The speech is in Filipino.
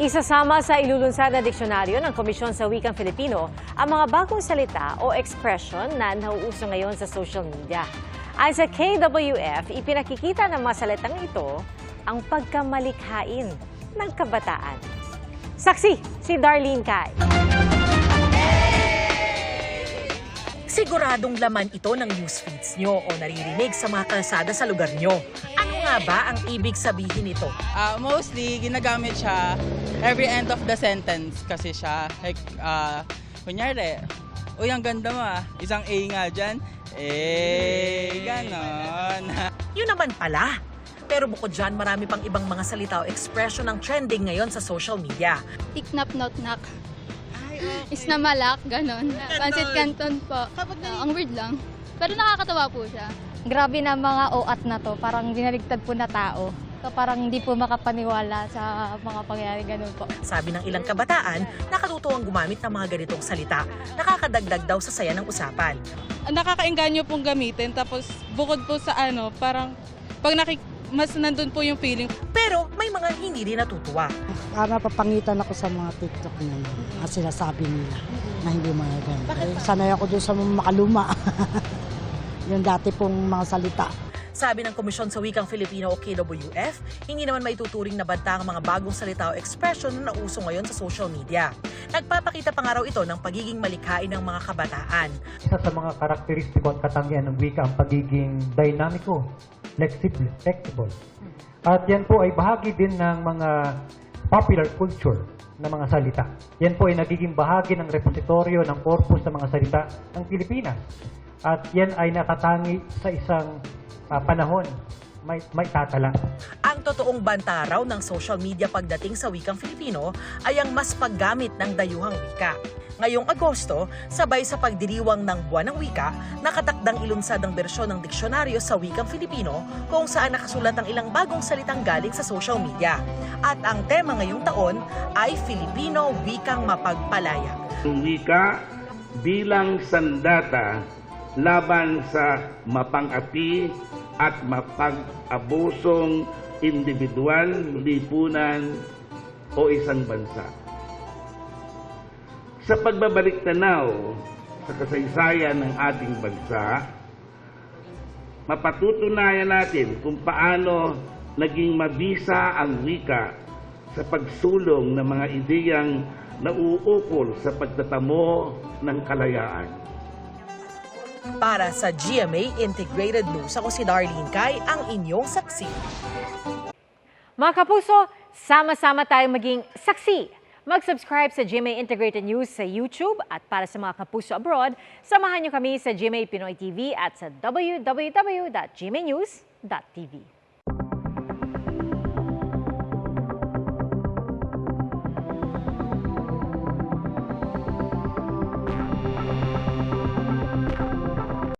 Isasama sa ilulunsad na diksyonaryo ng Komisyon sa Wikang Filipino ang mga bagong salita o expression na nauuso ngayon sa social media. Ayon sa KWF, ipinakikita ng mga salitang ito ang pagkamalikhain ng kabataan. Saksi, si Darlene Kai. Siguradong laman ito ng newsfeeds nyo o naririnig sa mga kalsada sa lugar nyo. Ano nga ba ang ibig sabihin nito? Ah, mostly, ginagamit siya every end of the sentence kasi siya. Like, ah, kunyari, Uy, ang ganda mo ah. Isang A nga dyan. Eh, ganon. Yun naman pala. Pero bukod dyan, marami pang ibang mga salita o expression ang trending ngayon sa social media. tiknap not knock. Is na malak, ganon. Pansit canton po. Ah, ang weird lang. Pero nakakatawa po siya. Grabe na mga oat na to, parang dinaligtad po na tao. So parang hindi po makapaniwala sa mga pangyayari ganun po. Sabi ng ilang kabataan, nakatutuwang gumamit ng mga ganitong salita. Nakakadagdag daw sa saya ng usapan. Nakakainganyo pong gamitin. Tapos, bukod po sa ano, parang pag nakik mas nandun po yung feeling. Pero may mga hindi din natutuwa. para papangitan ako sa mga TikTok na yun. At sinasabi nila na hindi magaganda. Eh, sanay ako doon sa mga makaluma. yung dati pong mga salita. Sabi ng Komisyon sa Wikang Filipino o KWF, hindi naman maituturing na banta ang mga bagong salita o expression na nauso ngayon sa social media. Nagpapakita pa nga raw ito ng pagiging malikhain ng mga kabataan. Isa sa mga karakteristiko at katangian ng wika ang pagiging dynamico, flexible, flexible. At yan po ay bahagi din ng mga popular culture na mga salita. Yan po ay nagiging bahagi ng repositoryo ng corpus ng mga salita ng Pilipinas. At yan ay nakatangi sa isang ah, panahon may, may tatala. Ang totoong banta raw ng social media pagdating sa wikang Filipino ay ang mas paggamit ng dayuhang wika. Ngayong Agosto, sabay sa pagdiriwang ng Buwan ng Wika, nakatakdang ilunsad ang bersyon ng diksyonaryo sa wikang Filipino kung saan nakasulat ang ilang bagong salitang galing sa social media. At ang tema ngayong taon ay Filipino Wikang Mapagpalaya. Ang wika bilang sandata laban sa mapang-api at mapag-abusong individual, lipunan o isang bansa. Sa pagbabalik tanaw sa kasaysayan ng ating bansa, mapatutunayan natin kung paano naging mabisa ang wika sa pagsulong ng mga ideyang nauukol sa pagtatamo ng kalayaan. Para sa GMA Integrated News, ako si Darlene Kai, ang inyong saksi. Mga kapuso, sama-sama tayong maging saksi. Mag-subscribe sa GMA Integrated News sa YouTube at para sa mga kapuso abroad, samahan niyo kami sa GMA Pinoy TV at sa www.gmanews.tv.